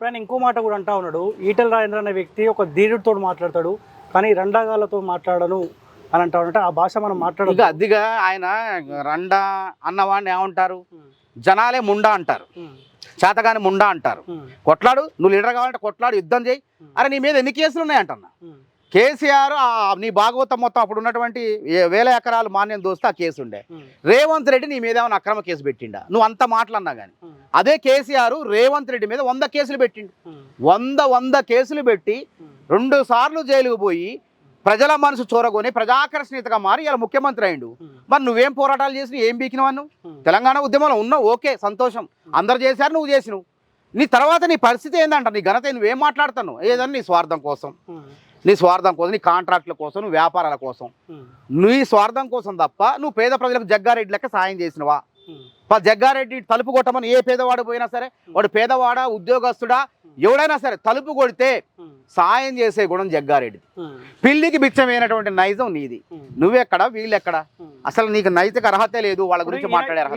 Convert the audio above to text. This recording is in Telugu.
ఇప్పుడు ఆయన ఇంకో మాట కూడా అంటా ఉన్నాడు ఈటల రాజేంద్ర అనే వ్యక్తి ఒక ధీరుడితో మాట్లాడతాడు కానీ రండాగాలతో మాట్లాడను అని అంటా ఉంటే ఆ భాష మనం ఇక మాట్లాడదు అదిగా ఆయన రండా అన్నవాడిని ఏమంటారు? జనాలే ముండా అంటారు. చేతగాని ముండా అంటారు. కొట్లాడు నువ్వు లీడర్ కావాలంటే కొట్లాడు యుద్ధం చేయి. అరే నీ మీద ఎన్ని కేసులు ఉన్నాయి అంటున్నా. కేసీఆర్ నీ భాగవతం మొత్తం అప్పుడు ఉన్నటువంటి వేల ఎకరాలు మాన్యం దోస్తే ఆ కేసు ఉండే రేవంత్ రెడ్డి నీ మీద ఏమైనా అక్రమ కేసు పెట్టిండా? నువ్వు అంత మాటలన్నా కానీ అదే కేసీఆర్ రేవంత్ రెడ్డి మీద వంద కేసులు పెట్టిండు. వంద వంద కేసులు పెట్టి రెండు సార్లు జైలుకు పోయి ప్రజల మనసు చూరగొని ప్రజాకర్షణీయతగా మారి ఇలా ముఖ్యమంత్రి అయిండు. మరి నువ్వేం పోరాటాలు చేసి ఏం బీకినవా నువ్వు తెలంగాణ ఉద్యమంలో ఉన్నావు. ఓకే సంతోషం. అందరు చేశారు నువ్వు చేసినావు. నీ తర్వాత నీ పరిస్థితి ఏందంట? నీ ఘనత నువ్వేం మాట్లాడతాను ఏదన్నా నీ స్వార్థం కోసం. నీ స్వార్థం కోసం నీ కాంట్రాక్ట్ల కోసం నువ్వు వ్యాపారాల కోసం. నీ స్వార్థం కోసం తప్ప నువ్వు పేద ప్రజలకు జగ్గారెడ్డి లెక్క సాయం చేసినవా? పా జగ్గారెడ్డి తలుపు కొట్టమని ఏ పేదవాడు పోయినా సరే వాడు పేదవాడా ఉద్యోగస్తుడా ఎవడైనా సరే తలుపు కొడితే సాయం చేసే గుణం జగ్గారెడ్డి పిల్లికి బిచ్చమైనటువంటి నైజం నీది. నువ్వెక్కడ వీళ్ళెక్కడ? అసలు నీకు నైతిక అర్హత లేదు వాళ్ళ గురించి మాట్లాడే అర్హత